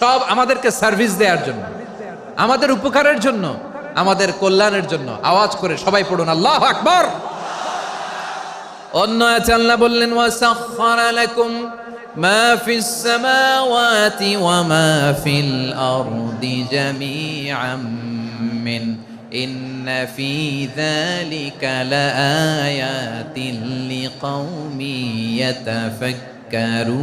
সব আমাদেরকে সার্ভিস দেওয়ার জন্য আমাদের উপকারের জন্য আমাদের কল্যাণের জন্য আওয়াজ করে সবাই পড়ুন আল্লাহ আকবর অন্য আছে আল্লাহ বললেন ওয়াসাখখারা লাকুম মা ফিস সামাওয়াতি ওয়া মা ফিল আরদি জামিআম মিন إن في ذلك لآيات لقوم يتفكرون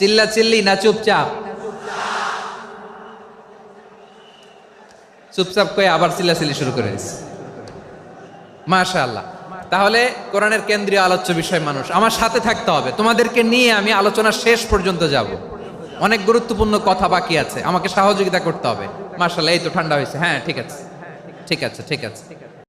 চিল্লা চিল্লি না চুপচাপ? চুপচাপ কয়ে আবার চিল্লাচিল্লি শুরু করে দিচ্ছে মাশাআল্লাহ। তাহলে কোরআনের কেন্দ্রীয় আলোচ্য বিষয় মানুষ, আমার সাথে থাকতে হবে। তোমাদেরকে নিয়ে আমি আলোচনা শেষ পর্যন্ত যাব। অনেক গুরুত্বপূর্ণ কথা বাকি আছে, আমাকে সহযোগিতা করতে হবে। মাশাআল্লাহ, এই তো ঠান্ডা হয়েছে। হ্যাঁ ঠিক আছে। ঠিক আছে ঠিক আছে।